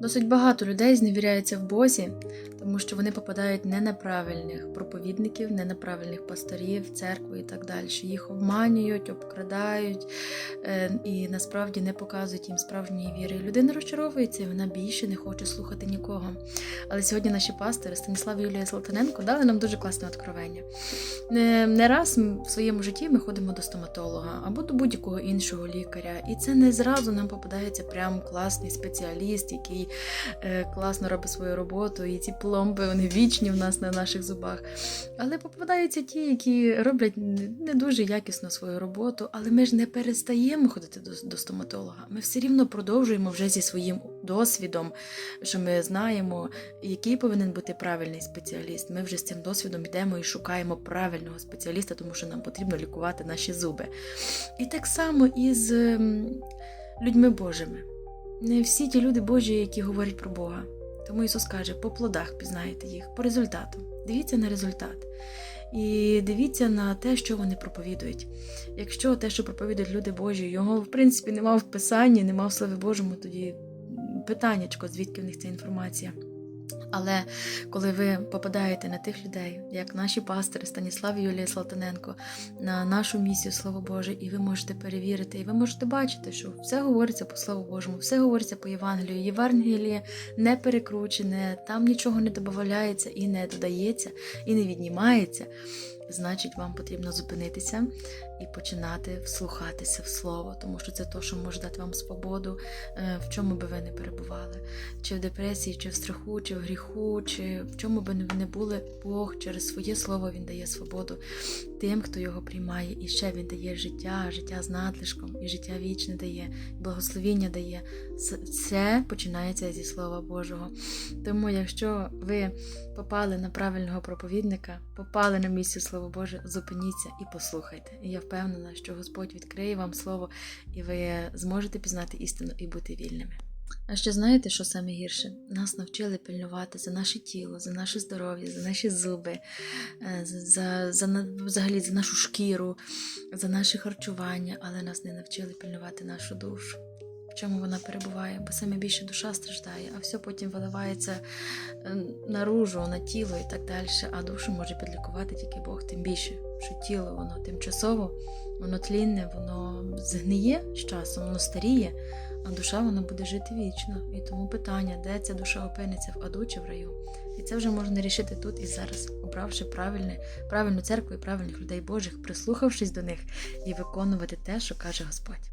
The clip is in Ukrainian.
Досить багато людей зневіряються в Бозі, тому що вони попадають не на правильних проповідників, не на правильних пасторів, церкву і так далі. Їх обманюють, обкрадають е, і насправді не показують їм справжньої віри. Людина розчаровується, і вона більше не хоче слухати нікого. Але сьогодні наші пастори Станіслав Юлія Салтаненко дали нам дуже класне откровення. Не, не раз в своєму житті ми ходимо до стоматолога або до будь-якого іншого лікаря, і це не зразу нам попадається прям класний спеціаліст, який е, класно робить свою роботу, і ці пломби вони вічні в нас на наших зубах. Але попадаються ті, які роблять не дуже якісно свою роботу, але ми ж не перестаємо ходити до, до стоматолога. Ми все рівно продовжуємо вже зі своїм досвідом, що ми знаємо, який повинен бути правильний спеціаліст. Ми вже з цим досвідом йдемо і шукаємо правильного спеціаліста, тому що нам потрібно лікувати наші зуби. І так само і з людьми Божими. Не всі ті люди Божі, які говорять про Бога. Тому Ісус каже, по плодах пізнаєте їх, по результату. Дивіться на результат. І дивіться на те, що вони проповідують. Якщо те, що проповідують люди Божі, його, в принципі, нема в Писанні, нема в Слові Божому, тоді питаннячко, звідки в них ця інформація. Але коли ви попадаєте на тих людей, як наші пастори Станіслав і Юлія Салтаненко, на нашу місію Слово Боже, і ви можете перевірити, і ви можете бачити, що все говориться по Слову Божому, все говориться по Євангелію. Євангеліє не перекручене, там нічого не додається і не додається, і не віднімається. Значить, вам потрібно зупинитися і починати вслухатися в слово, тому що це то, що може дати вам свободу, е, в чому би ви не перебували, чи в депресії, чи в страху, чи в гріху, чи в чому би не були, Бог через своє слово Він дає свободу тим, хто його приймає, і ще він дає життя, життя з надлишком, і життя вічне дає, благословіння дає. Це починається зі Слова Божого. Тому, якщо ви попали на правильного проповідника, попали на місце Слово Боже, зупиніться і послухайте. І я впевнена, що Господь відкриє вам слово, і ви зможете пізнати істину і бути вільними. А ще знаєте, що саме гірше? Нас навчили пильнувати за наше тіло, за наше здоров'я, за наші зуби, е, за, за, за взагалі за нашу шкіру, за наше харчування, але нас не навчили пильнувати нашу душу. Чому вона перебуває, бо саме більше душа страждає, а все потім виливається е, наружу, на тіло і так далі. А душу може підлікувати тільки Бог, тим більше, що тіло воно тимчасово, воно тлінне, воно згниє з часом, воно старіє, а душа вона буде жити вічно. І тому питання, де ця душа опиниться в аду чи в раю. І це вже можна рішити тут і зараз, обравши правильне, правильну церкву і правильних людей Божих, прислухавшись до них і виконувати те, що каже Господь.